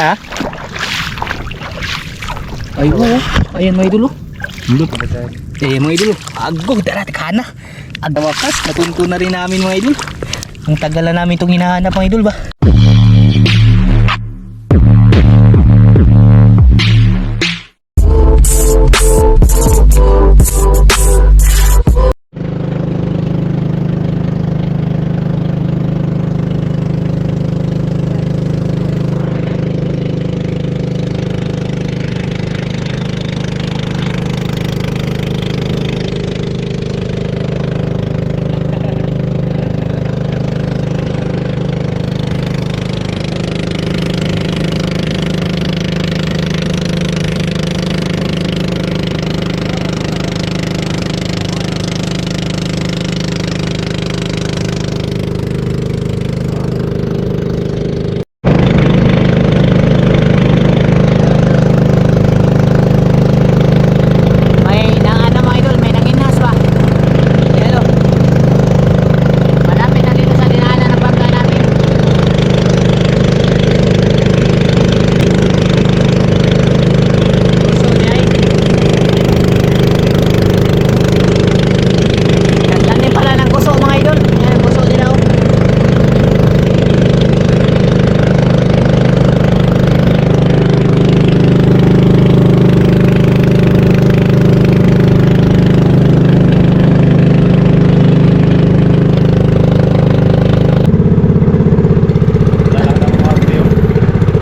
Ha? Ay, oo. Ayan mga idol. oh. Eh, mga idol. oh. Agog, dara, tikana. Ang wakas, natunto na rin namin mga idol. Ang tagal na namin itong hinahanap mga idol ba? May nang ano mga idol, may nanginhas ba? Ayan o. Malapit na dito sa dinaanan ng bangka natin. Puso niya ay. Ganda din pala ng puso mga idol. Ayan ang puso nila o.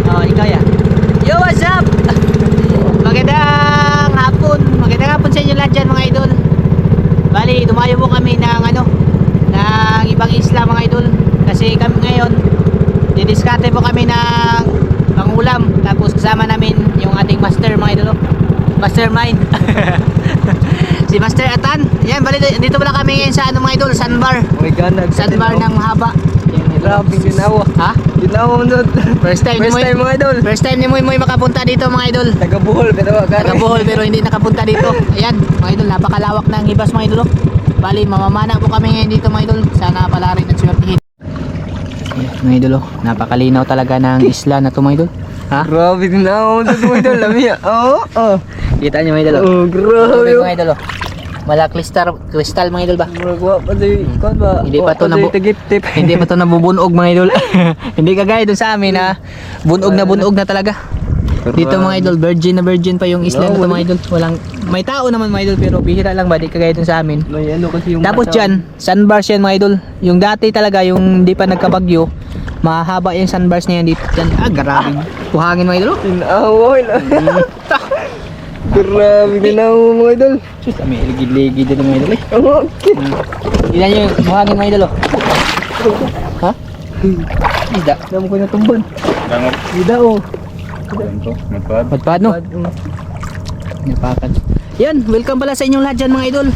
Oh, ikaw yan. Yo, what's up? Magandang hapon. Magandang hapon sa inyo lahat dyan mga idol. Bali, dumayo po kami ng ano, ng ibang isla mga idol. Kasi kami ngayon, didiskarte po kami ng pangulam. Tapos kasama namin yung ating master mga idol. oh. Mastermind. si Master Atan. Yan, bali, dito pala kami ngayon sa ano mga idol, sandbar. Oh my God, Sandbar ng mahaba. Grabe, ginawa. Ha? Ginawa mo nun. First time First time mga idol. First time ni Moy Moy makapunta dito mga idol. Taga Bohol, pero. Taga Bohol pero hindi nakapunta dito. Ayan, mga idol, napakalawak ng hibas mga idol. Bali, mamamana po kami ngayon dito mga idol. Sana pala rin at swertihin. Mga idol, oh, napakalinaw talaga ng isla na to mga idol. Ha? Grabe, ginawa mo nun mga idol. Lami ah. Oo, oo. Kita niyo mga idol. oh. Oh, grabe. Tubig, mga idol. oh. Mala kristal, kristal mga idol ba? Ba? Hindi pa to nabu- hindi pa to nabubunog mga idol. hindi kagaya dun sa amin na bunog na bunog na talaga. Dito mga idol, virgin na virgin pa yung isla na to mga idol. Walang, may tao naman mga idol pero bihira lang ba, di kagaya dun sa amin. May ano kasi yung Tapos dyan, sandbars yan mga idol. Yung dati talaga, yung di pa nagkabagyo, mahaba yung sandbars na yan dito. Dyan, ah, grabe. Buhangin mga idol. oh. Tinawa lang. Grabe, ginawa mo mga idol. Sus, may ligid-ligid dito mga idol eh. Oh, okay. Ilan yung buhangin mga idol oh. Ha? Isda. Damo ko na tumban. Langop. Ida oh. Ganito. Magpad. Madpad no? Napakan. Yan, welcome pala sa inyong lahat dyan mga idol.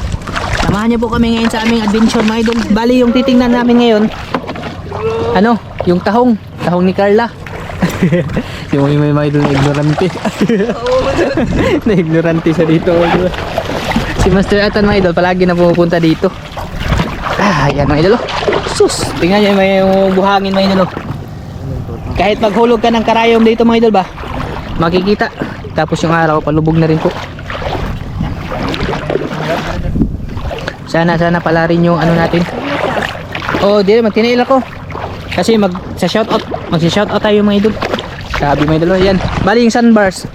Samahan niyo po kami ngayon sa aming adventure mga idol. Bali yung titingnan namin ngayon, ano, yung tahong, tahong ni Carla. yung may may mga idol na ignorante. na ignorante sa dito. Si Master Atan mga idol, palagi na pumupunta dito. Ah, yan mga idol. oh. Sus, tingnan niyo may yung buhangin mga idol. oh. Kahit maghulog ka ng karayom dito mga idol ba, makikita. Tapos yung araw, palubog na rin po. Sana, sana pala rin yung ano natin. Oh, di naman, tinail ako. Kasi mag, sa shoutout, mag shoutout tayo mga idol. Sabi mga idol, yan. Bali yung sandbars.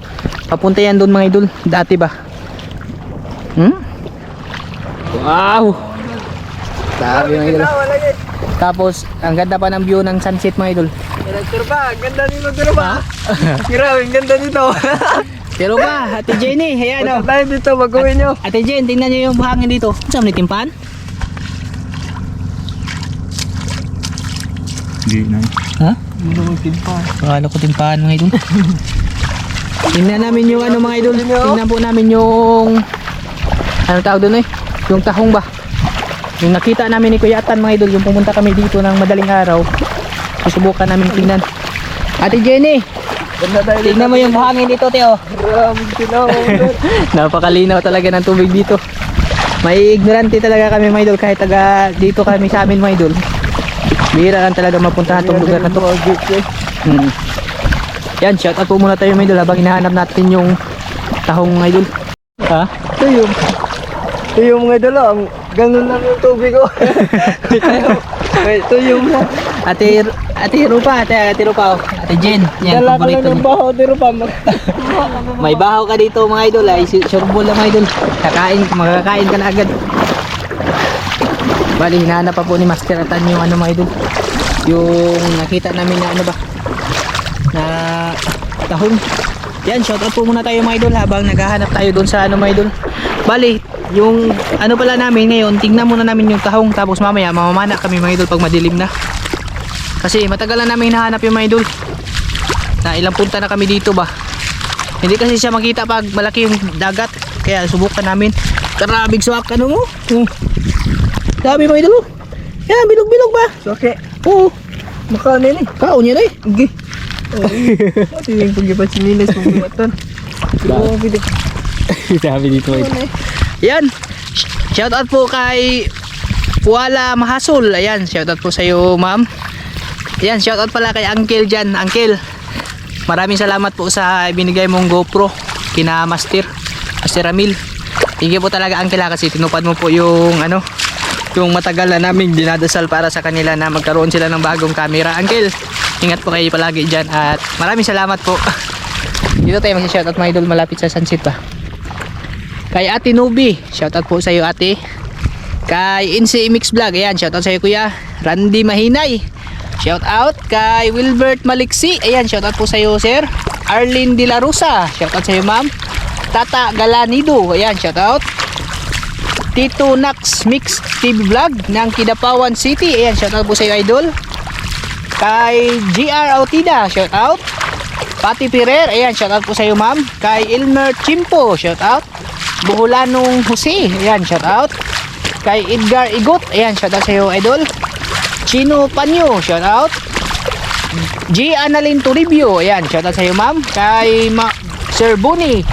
Papunta yan doon mga idol. Dati ba? Hmm? Wow! Sabi mga idol. Tapos, ang ganda pa ng view ng sunset mga idol. Director ba? Ang ganda nito, pero ba? Grabe, ang ganda nito. Pero ba, Ate Jenny, ayan Punta o. tayo dito, mag-uwi nyo. Ate Jen, tingnan niyo yung buhangin dito. Saan mo timpan? Hindi na. Ha? Ano mo timpa? Akala ko timpahan mga idol. Tingnan namin yung ano mga idol. Tingnan po namin yung ano tawag doon eh? Yung tahong ba? Yung nakita namin ni Kuya Atan mga idol, yung pumunta kami dito ng madaling araw. Susubukan namin tingnan. Ate Jenny, tingnan mo yung buhangin dito, Teo. Napakalinaw talaga ng tubig dito. May ignorante talaga kami mga idol kahit taga dito kami sa amin mga idol. Bihira lang talaga mapuntahan tong lugar na to. Hmm. Yan, shout out po muna tayo mga idol habang hinahanap natin yung tahong mga idol. Ha? Ito yung... Ito yung mga idol, ang ganun lang yung tubig ko. ito yung... Ate, ate Rupa, ate, ate Rupa, oh. ate Jen. Yan, Dala ko lang paborito ng niya. baho, pero pa. May bahaw ka dito mga idol ay sureball lang mga idol. Kakain, makakain ka na agad. Bali, hinahanap pa po ni Master Atan yung ano mga idol. Yung nakita namin na ano ba? Na tahong. Yan, shout out po muna tayo mga idol habang naghahanap tayo doon sa ano mga idol. Bali, yung ano pala namin ngayon, tingnan muna namin yung tahong tapos mamaya mamamana kami mga idol pag madilim na. Kasi matagal na namin hinahanap yung mga idol. Na ilang punta na kami dito ba? Hindi kasi siya makita pag malaki yung dagat. Kaya subukan namin. Karabig swak ano mo? Oh. Sabi mo idol. Yan, bilog-bilog ba? Okay. Oo. Makanin eh. Kaon niya eh. Okay. Ito yung pag-ibat sinilas mong bumatan. Oo, bilik. Sabi dito Yan. Sh- Shout out po kay Wala Mahasol. Ayan, shout out po sa iyo, ma'am. Ayan, shout out pala kay Uncle Jan. Uncle, maraming salamat po sa binigay mong GoPro kina Master, Master Ramil. Thank you po talaga Uncle ha, kasi tinupad mo po yung ano, yung matagal na naming dinadasal para sa kanila na magkaroon sila ng bagong camera. Uncle, ingat po kayo palagi dyan at maraming salamat po. Dito tayo mag-shoutout mga idol malapit sa sunset pa. Kay Ate Nubi, shoutout po sa iyo ate. Kay Insi Mix Vlog, ayan, shoutout sa iyo kuya. Randy Mahinay, shoutout. Kay Wilbert Maliksi, ayan, shoutout po sa iyo sir. Arlene De La Rosa, shoutout sa iyo ma'am. Tata Galanido, ayan, shoutout. Tito Nax Mix TV Vlog ng Kidapawan City, ayan, shoutout po sa iyo idol. Kay GR Autida, shoutout. Pati Pirer, ayan, shoutout po sa iyo ma'am. Kay Ilmer Chimpo, shoutout. Buhulanong Jose, ayan, shoutout. Kay Edgar Igot, ayan, shoutout sa iyo idol. Chino Panyo, shoutout. G. Annalyn Toribio, ayan, shoutout sa iyo ma'am. Kay Ma Sir Buni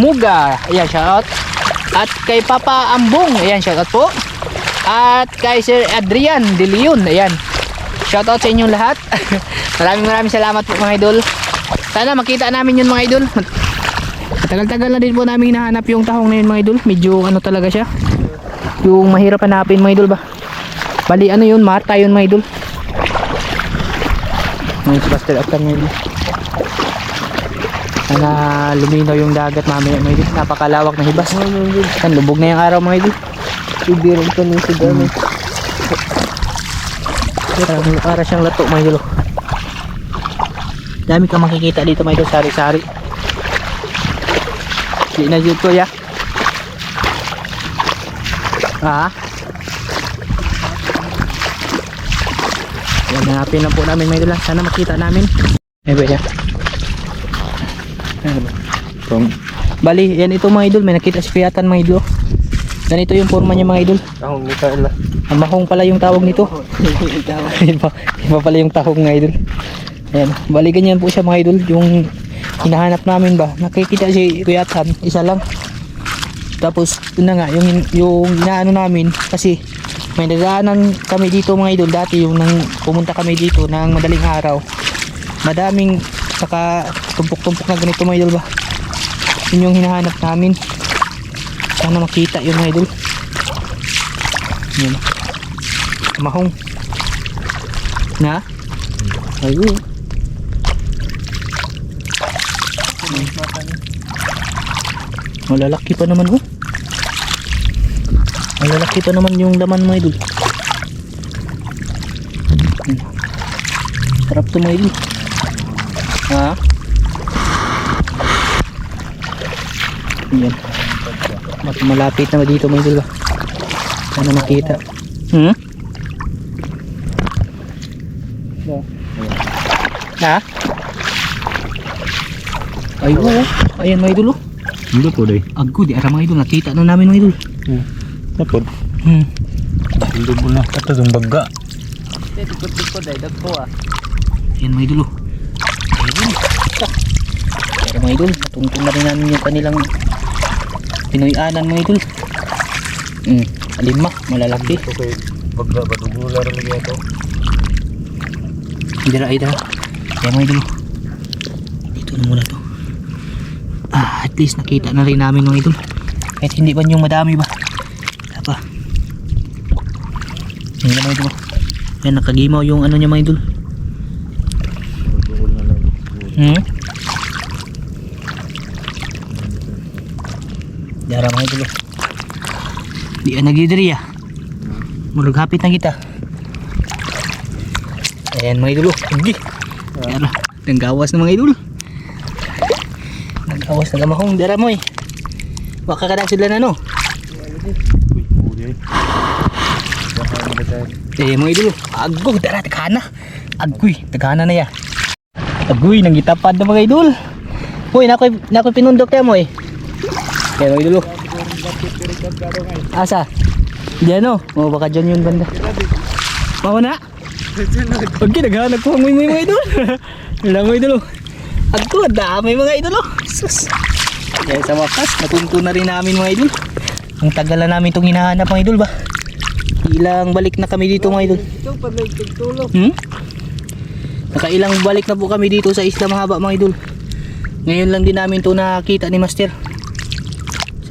Muga, ayan, shoutout. At kay Papa Ambong, ayan, shoutout po. At kay Sir Adrian De Leon, ayan. Shoutout sa inyong lahat. maraming maraming salamat po mga idol. Sana makita namin yun mga idol. Tagal-tagal na din po namin hinahanap yung tahong na yun mga idol. Medyo ano talaga siya. Yung mahirap hanapin mga idol ba. Bali ano yun, mata yun mga idol. Ngayon si Buster After mga idol. Sana luminaw yung dagat mamaya mga idol. Napakalawak na hibas. Yan, lubog na yung araw mga idol. Ibirin pa niya si Dami. Parang para siyang lato mga idol. Dami kang makikita dito mga idol, sari-sari. Di na dito ya. Ha? Yan, hanapin lang po namin mga idol. ah. Sana makita namin. Eh, ba yan? Bali, yan ito mga idol. May nakita si Kuyatan mga idol. Ganito yung forma niya mga idol. Tahong ni Carla. Ang mahong pala yung tawag nito. iba, iba pala yung tahong ng idol. Ayan, bali ganyan po siya mga idol. Yung hinahanap namin ba, nakikita si Kuya Tan, isa lang. Tapos, yun na nga, yung, yung inaano namin, kasi may nadaanan kami dito mga idol dati yung nang pumunta kami dito ng madaling araw. Madaming saka tumpok-tumpok na ganito mga idol ba. Yun yung hinahanap namin. Sana makita yun mga idol. Yun. Mahong. Na? Ayun. Malalaki pa naman oh. Malalaki pa naman yung laman mga idol. Sarap to mga idol. Ha? Yan. Mas malapit na dito mga idol. ah. Sana makita. Hmm? Ha? Ay, oo. Ayan mga idol. oh. hindi po day. Aggo, di ara mga idol. Nakita na namin mga idol. Tapos, Hmm. hindi po na. Ito yung baga. Tikot-tikot ay dagpo ah. Ayan mga idol. oh. Pero mga idol, tungtong na rin namin yung kanilang Pinoy-anan mga idol. Hmm. Lima, malalaki. Okay, baga ba dugular lagi ito? Hindi ra, ida. Ayan mga idol. Ito na muna to. Ah, at least nakita na rin namin mga idol. Kahit hindi pa yung madami ba. Apa. Yan mga idol. Yan nakagimaw yung ano niya mga idol. Na. Hmm? Dara mga idol. Di ka nagidiri ah. Murag hapit na kita. Ayan mga idol. Hindi. Dara. Nanggawas na mga idol. Nanggawas na gamahong. Dara mo eh. Waka ka na sila na no. Baka? Eh mga idol. Agoy. Dara. Tagana. Agoy. Tagana na ya. Agoy. Nanggitapad na mga idol. Uy, nakoy, nakoy pinundok tayo mo eh. Kaya mga idol. oh. Asa? Diyan o. Oh, baka dyan yun banda. Mau na? Pag ginaghanap ko ang mga mga idol. Wala mga idol. Agto, dami mga idol. Sus. Kaya sa wakas, natunto na rin namin mga idol. Ang tagal na namin itong hinahanap mga idol ba? Ilang balik na kami dito mga idol. Hmm? Nakailang balik na po kami dito sa Isla Mahaba mga idol. Ngayon lang din namin to nakita ni Master.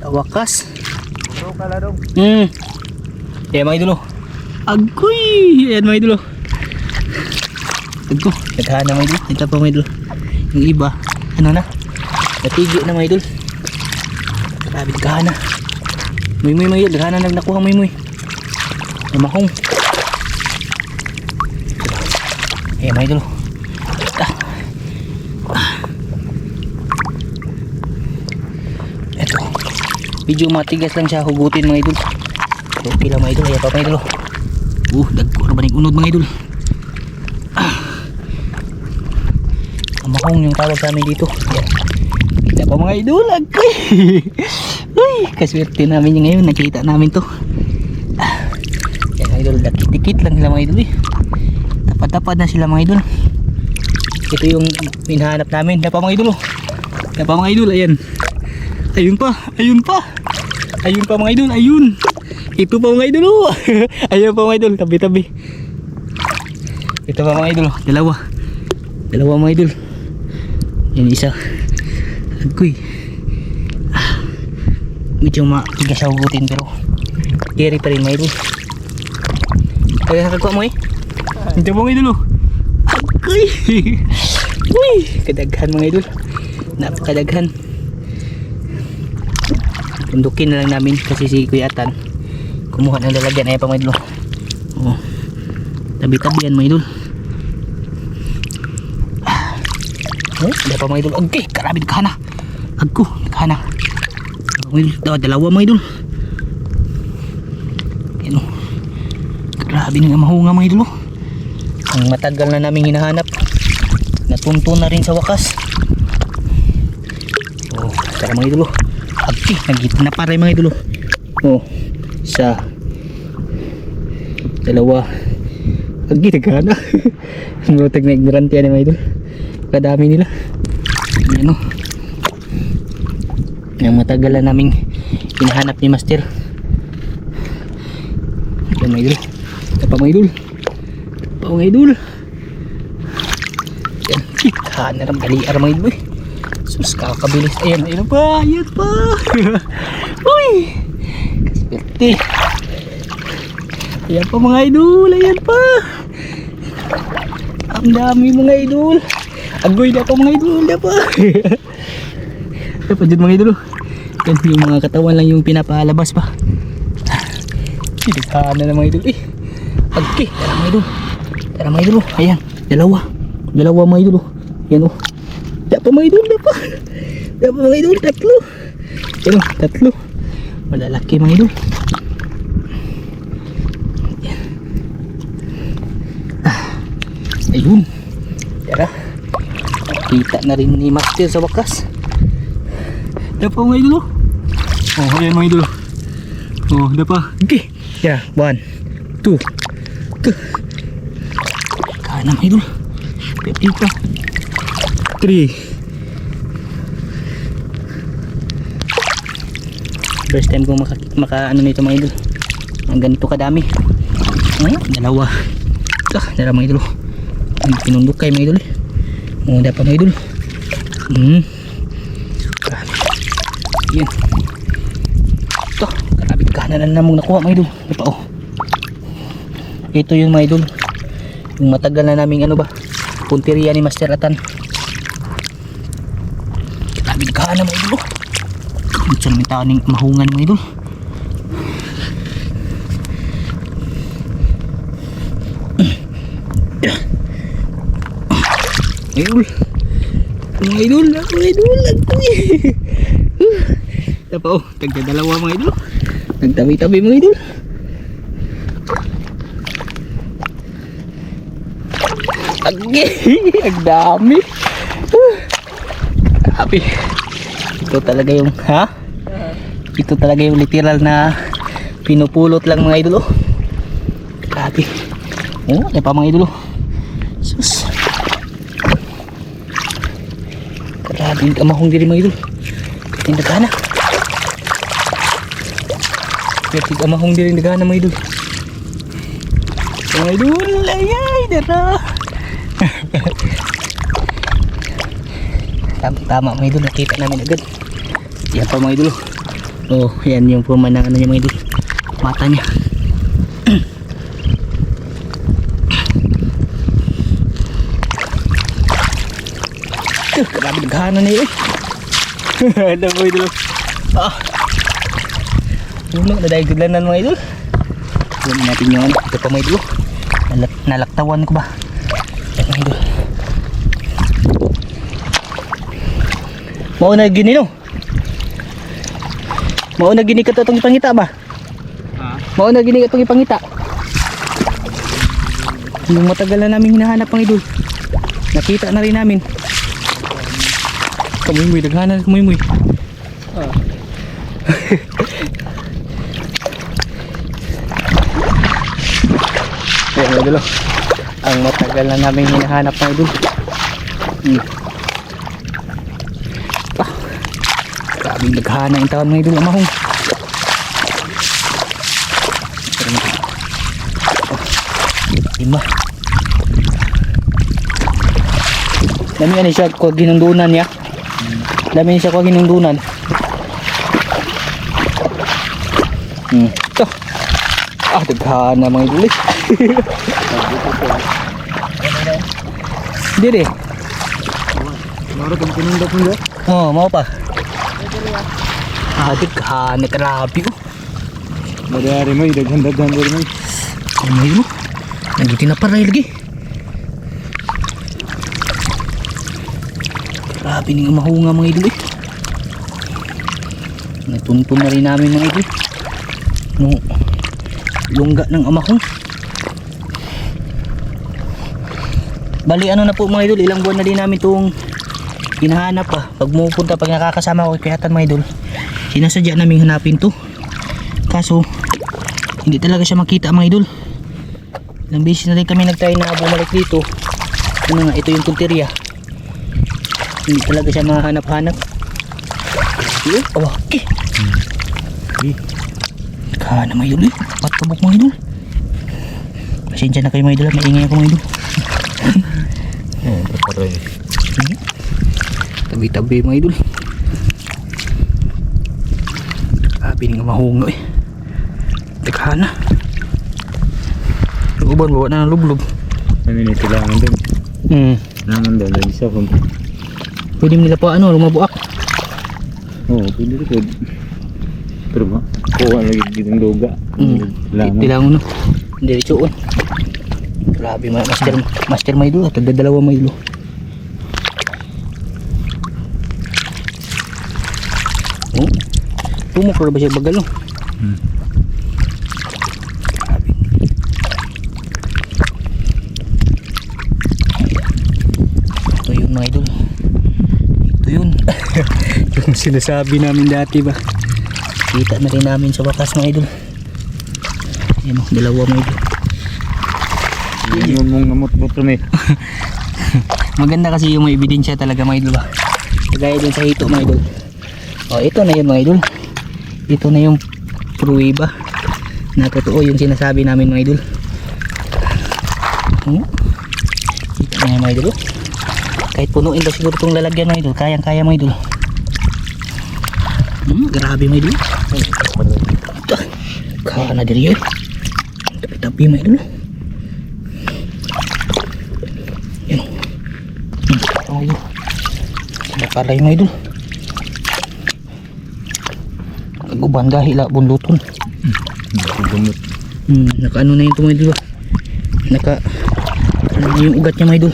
Sa wakas. Bro, kaladong. Hmm. Ayan mga idolo. Agoy! Ayan mga idolo. Agko. Naghahanap mga idolo. Ito pa mga idolo. Yung iba. Ano na? Natigyo na mga idol. Grabe naghahanap. Muy muy mga idol. Naghahanap na nakuha muy muy. Namahong. Ayan mga idolo. Ah. Ah. Ito. Medyo matigas lang siya hugutin mga idol. Okay lang mga idol. Ayan pa mga idol. Uh, dagko na ba unod mga idol. Ah. Amakong yung tawag sa amin dito. Ayan. Kita pa mga idol. Agay. Uy, kaswerte namin yung ngayon. Nakita namin to. Ah. Ayan mga idol. Dakit-dikit lang sila mga idol eh. Tapad-tapad na sila mga idol. Ito yung hinahanap namin. Dapa mga idol. oh. Dapa mga idol. Ayan. Ayun pa, ayun pa. Ayun pa mga idol, ayun. Ito pa mga idol. oh. ayun pa mga idol, tabi-tabi. Ito pa mga idol, oh. dalawa. Dalawa mga idol. Yan isa. Agoy. Ah. Medyo matigas hugutin pero carry pa rin mga idol. Kaya nakagawa mo eh. Ito mga idol. oh. Agoy. Uy, kadaghan mga idol. Napakadaghan tundukin na lang namin kasi si Kuya Atan kumuha ng lalagyan. Ay pang idol oh. tabi tabi yan mga idol. Ah. oh, wala pa mga idol. Okay karami nagkahana. Agko nagkahana. Mga idol daw, dalawa mga idol. Yan o grabe nga mahunga mga idol oh. ang matagal na namin hinahanap natunto na rin sa wakas. Oh tara mga idol oh. Abi, nagita na pare mga idolo. Oh, isa. Dalawa. Agi, nagana. Mutag na ignorante yan mga idol. Kadami nila. Ano? Yung matagal na naming hinahanap ni Master. Yan mga idol. Ito pa mga idol. Ito pa mga idol. Yan. Kita na rin baliar mga idol. eh. Sus, kakabilis. Ayan, ayan pa, ayan pa. Uy! Kasperte. Ayan pa mga idol, ayan pa. Ang dami mga idol. Agoy na pa mga idol, na pa. Pa dyan mga idol. Yan yung mga katawan lang yung pinapalabas pa. Pinaghaan na mga idol. Eh, agki. Tara mga idol. Tara mga idol. Ayan, dalawa. Dalawa mga idol. Yan oh. Dapat mga idol, dapat. Dapat mga idol, tatlo. Yan, tatlo. Malalaki mga idol. Yan. Ah, ayun. Tara. Kita na rin ni Master sa wakas. Dapat mga idol. Oh. oh, ayan mga idol. Oh, dapat. Okay. Yeah, one, two, two. Kanan mga idol. Pipita. Pipita. 3 first time kong maka, maka ano nito mga idol. Ang ganito kadami. Hmm? dalawa. Ah, dalawa mga idol. Ang pinundok kayo mga idol. Muna pa mga idol. Hmm. Yun. Ito karabit kahanan na mong nakuha mga idol. Ito oh. Ito yung mga idol. Yung matagal na naming ano ba punteriya ni Master Atan. Ito namin tao ng mahungan mga idol. Idol. Mga idol, mga idol, nagtawi. Ito pa oh, tagdadalawa mga idol. Nagtabi-tabi mga idol. Agi, ang dami. Grabe. Ito talaga yung, ha? Ito talaga yung literal na pinupulot lang mga idol oh. Grabe. Oh, ano pa mga idol oh. Sus. Grabe yung kamahong diri mga idol. Tinda ka na. Grabe yung kamahong diri nagana mga idol. Mga idol, ayay, dara. tama, tama mga idol, nakita namin agad. Yan pa mga idol. Oh, yan yung pumanangan niya mga idol. Mata niya. Ito, grabe naghana na yun. Ano mo idol? Ah. Uno, nadahigudlan na mga idol. Yan natin yun. Ito pa mga idol. Nalat nalaktawan ko ba? Yan mga idol. Mauna gini no? Mauna gini ka to itong ipangita ba? Ha? Mauna gini ka itong ipangita. Yung matagal na namin hinahanap mga idol. Nakita na rin namin. Kamuy-muy, daghanan kamuy-muy. Ah. Ayan mga idol. oh. Ang matagal na namin hinahanap mga idol. Hmm. Grabe naghana yung tawon mga idol. Amahong. Lima. Dami ano siya kung ginundunan niya. Dami siya kung ginundunan. Hmm. Ito. Ah, daghana mga idol. eh. Hindi rin. Mara kang pinundak mo oh, mau pa. Ah, daghana. Grabe oh. Madari mo, idaghan-daghan mo rin mo. Nandito na paray lagi. Grabe ning mahunga mga idol eh. Natuntun na rin namin mga idol. No, lungga ng amahong. Bali ano na po mga idol, ilang buwan na din namin itong hinahanap pa. Pag pumupunta, pag nakakasama ko kay Kayatan mga idol, sinasadya namin hanapin to. Kaso, hindi talaga siya makita mga idol. Ilang beses na rin kami nagtry na bumalik dito. Ano nga, ito yung punteriya. Hindi talaga siya mahanap-hanap. Yun, awaki. Eh, Kana mga idol eh. Patabok mga idol. Pasensya na kayo mga idol. Maingay ako mga idol. oh. Tabi-tabi mga idol. Grabe nga mahunga eh. Teka na. Yung uban, bawa na ng lublob. Kami na kailangan din. Hmm. Naman daw, lagi sa kung... Pwede nila pa ano, lumabuak. Oo, pwede rin pwede. Pero ba, kuha lagi ditong luga. Hmm. Tilangon no. Diretso on. Grabe ma master master may dulo, tagda dalawa may dulo. Tumok ba siya bagal no? Hmm. Ito yun mga idol. Ito yun. yung sinasabi namin dati ba? Kita na rin namin sa wakas mga idol. Ayan o, dalawa mga idol. Yung mong namot-mot rin eh. Maganda kasi yung may ebidensya talaga mga idol ba. Kagaya din sa hito mga idol. O ito na yun mga idol. Ito na yung pruweba na totoo yung sinasabi namin mga idol. Hmm? Ito na yung mga idol. oh. Kahit punuin daw siguro itong lalagyan mga idol. Kayang kaya mga idol. Hmm, grabe mga idol. Kaya na diri yun. Tapi mga idol. Yan. Hmm, mga idol. Nakalay mga idol. Kaguban dahil bunluton. Gumot. Hmm, naka ano na yun ito mga idol ba? Naka ano yung ugat niya mga idol.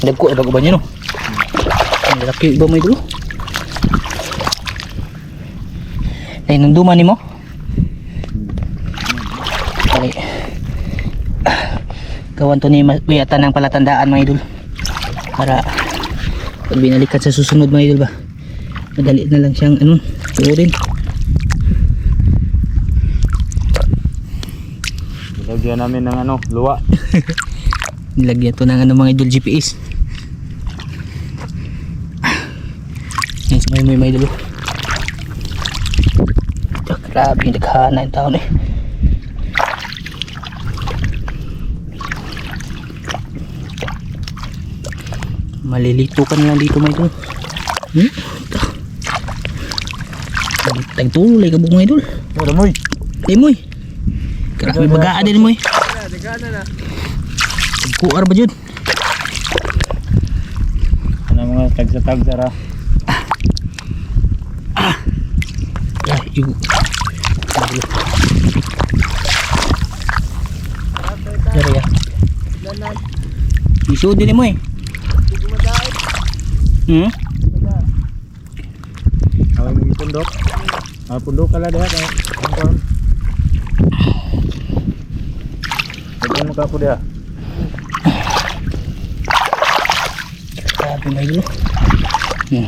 Dagko ay bago ba niya no? Ang laki ba mga idol? Ay, nanduman ni mo? Ay, gawan to ni Mayata ng palatandaan mga idol. Para pag binalikan sa susunod mga idol ba? madali na lang siyang ano tuurin Lagyan namin ng ano, luwa. nilagyan to ng ano mga idol GPS yan may may may idol Ito, grabe naghana yung taon eh malilito ka na lang dito mga idol hmm? Ito. tagtulay ka buong idol Tara moy. Ay moy. Grabe bagaan din moy. Kuar ba jud? Ano mga tagsa-tagsa ra. Ay, igo. Dari ya. Isu din mo eh. Hmm? Away mo pundok. Ah, pundok kala dia kay. Angkon. Pagkan mo kapo dia. Grabe may gulo. Hmm.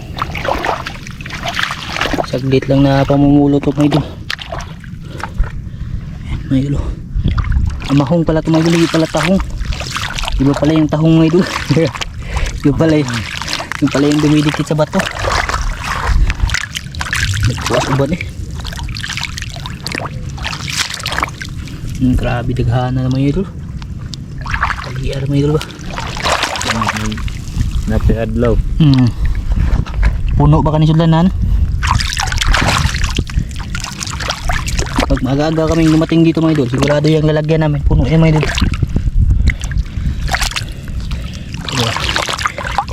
Saglit lang na pamumulo to may. Ayan, May gulo. Amahong pala to may gulo, hindi pala tahong. Iba pala yung tahong may gulo. Iba pala yung, yung pala yung dumidikit sa bato. Nagpuas uban eh. Hmm, grabe daghana naman yun idol. Pag-iar mo idol ba? Napi adlaw. Hmm. Puno ba kani sudlanan? Pag maaga-aga kaming dumating dito mga idol, sigurado yung lalagyan namin. Puno yan mga idol.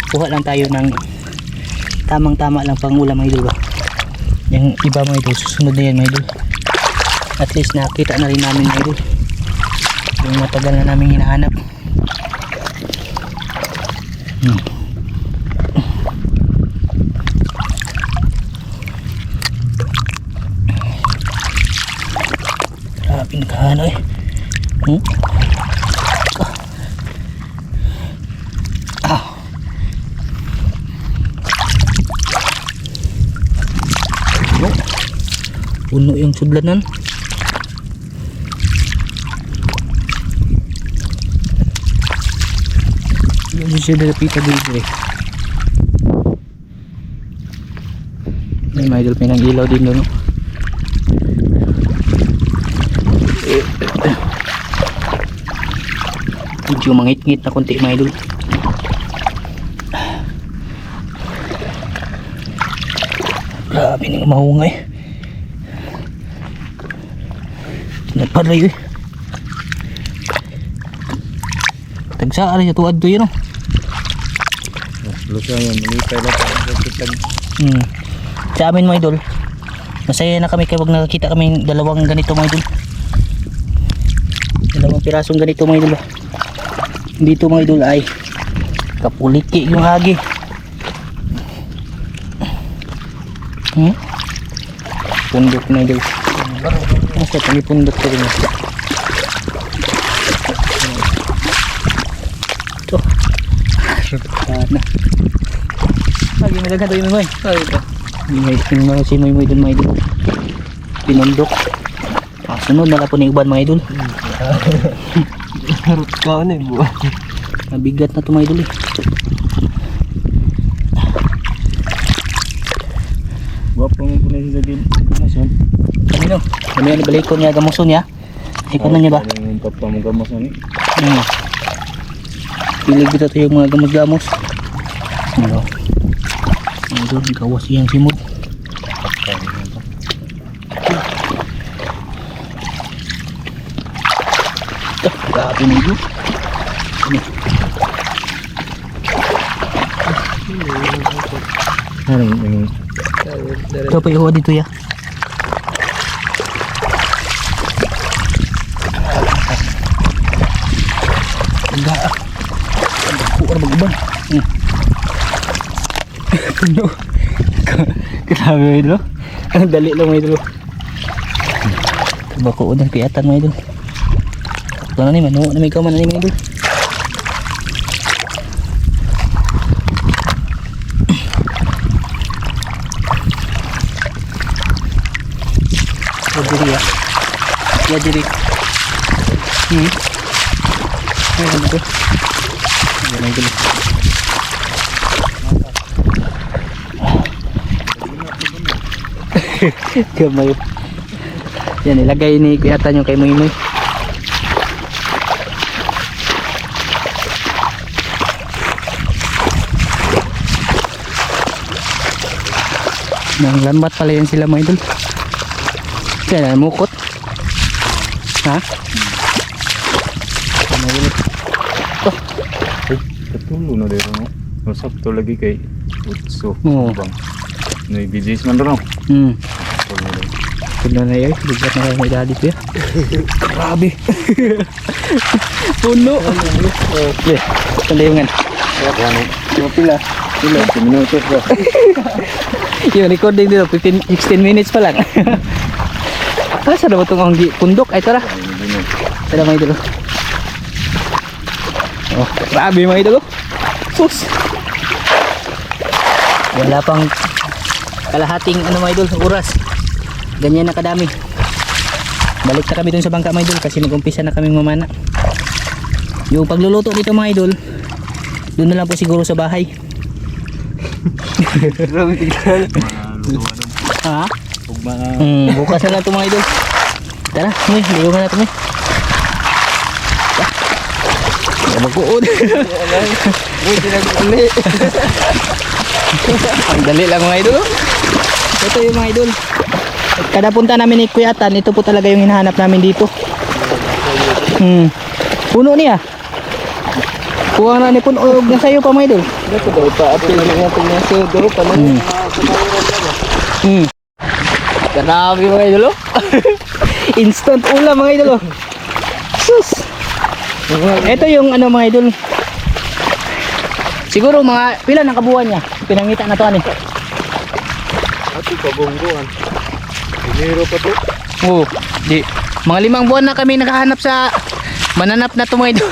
Kuha lang tayo ng tamang-tama lang pang ulam mga idol? Yung iba mga idol, susunod na yan mga idol. At least nakita na rin namin mga idol. Yung matagal na namin hinahanap. Hmm. Grabe nakahana eh. Hmm? Puno yung sudlanan. Yung siya nalapita dito eh. May may nang ilaw din doon. no? medyo mangit-ngit na konti mga idol grabe nang mahungay nagparay eh tagsaan sa tuad to yun oh. Lusa yan, nilipay lang pa ang kitag. hmm. sa amin mga idol masaya na kami kapag nakakita kami ng dalawang ganito mga idol dalawang pirasong ganito mga idol ah. dito mga idol ay kapuliki yung hagi hmm? pundok na idol nasa kami pundok ko rin. Ito. Sana. Lagi may dagan tayo may ay ito. May yung mga si may may idol mga idol pinundok. Ah, sunod na po ng iban mga idol Harot ka na eh, buwan. Mabigat na to mga idol eh. Wapo mo po na sa din. Mason. Kami ano balik ko niya gamuson niya. Ikaw na niya ba? Yung papa mo gamos ni. Hmm. Pilig kita yung mga gamos-gamos. Ano? Ano doon? Gawas iyang simod. Ah, Grabe na ito. Ano yung Ito pa ihuwa dito ya. Orang berubah. Hmm. Penuh. Kenapa itu? Ang dali lang mga idol. Bako udah kelihatan mga idol. Ito na ni manu na may kaman na ni mga idol. Ya diri ya. Ya diri. Hmm. Ba ito? Yan idol. Gamay. Yan, ilagay ni Kuya Tan yung kay Muy. Nang lambat pala yan sila mga idol. Yan, mukot. Ha? Ano yun? Ito. Katulo na dito no. Masap to lagi kay Utso. Oo. Bang. Nay BJs man ro. Hmm. Katulo na. Puno na yun. Bigat na daddy ko yan. Grabe. Puno. Okay. Talayungan. Ano? Pila. Pila 10 minutos ba? Yung recording dito, 15, 16 minutes pa lang. ah, saan na ba itong? Pundok? Ay, tara. Tara mga idolo. Oh, grabe mga idolo. Sus. Wala pang kalahating ano mga idol, oras. Ganyan na kadami. Balik na kami dun sa bangka mga idol kasi mag-umpisa na kaming mamana. Yung pagluluto nito mga idol, doon na lang po siguro sa bahay. Ha? Hmm, bukas na lang ito mga idol. Tara, may, ligo na natin may. Magkuod. Uy, ginaguli. Ang dali lang mga idol. Ito yung mga idol. Kada punta namin ni Kuya Tan, ito po talaga yung hinahanap namin dito. Hmm. Puno niya. Kuha na ni puno og na sayo pa mga idol. Ito daw pa. Apil nga ito niya. So, daw pa. Hmm. Hmm. Grabe mga idol. oh. Instant ulam mga idol. oh. Sus. Ito yung ano mga idol. Siguro mga pila ng kabuuan niya. Pinangita na to ani. Ito kabungguan. Dinero pa to. Oo. Di. Mga limang buwan na kami nakahanap sa mananap na to mga idol.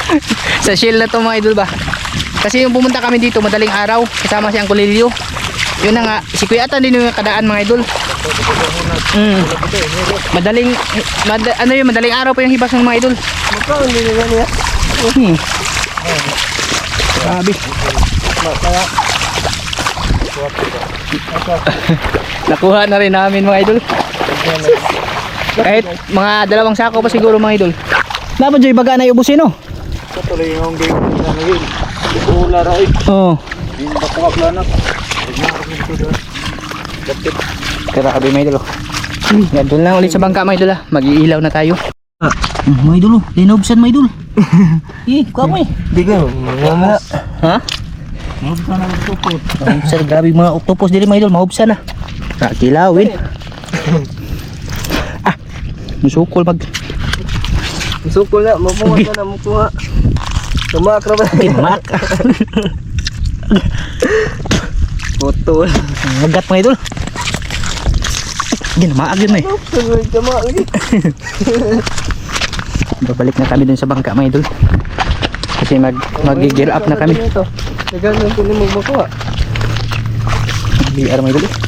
sa shell na to mga idol ba. Kasi yung pumunta kami dito madaling araw kasama si Uncle Lilio. Yun na nga, si Kuya Atan din yung kadaan mga idol. Mm. Madaling, mad, ano yun, madaling araw pa yung hibas ng mga idol. Magkaon din naman niya. Hmm. Grabe. Nakuha na rin namin mga idol. Kahit mga dalawang sako pa siguro mga idol. Dapat Joy baga na iubusin no? Patuloy yung game na ngayon. Ula ra oy. Oo. Din ba planak. Grabe mga idol. oh. Yan doon lang ulit sa bangka mga idol ah. Mag-iilaw na tayo. Ah, mga idol oh. Linobsan mga idol. Eh, kuha mo eh. Di ka. Mga Ha? Mabta na tupot. Sir, grabe mga octopus dili mga idol, maubsan na. Ah, kilawin. ah, musukol mag Sukol na. Mapunga ka na. Mapunga. Tumakra ba? kinmak. Putol. Magat mga idol. Ginamaag yun eh. Babalik na kami dun sa bangka mga idol. Kasi mag mag-gear up na kami. Nagano ko ni mo makuha. BR mga idol.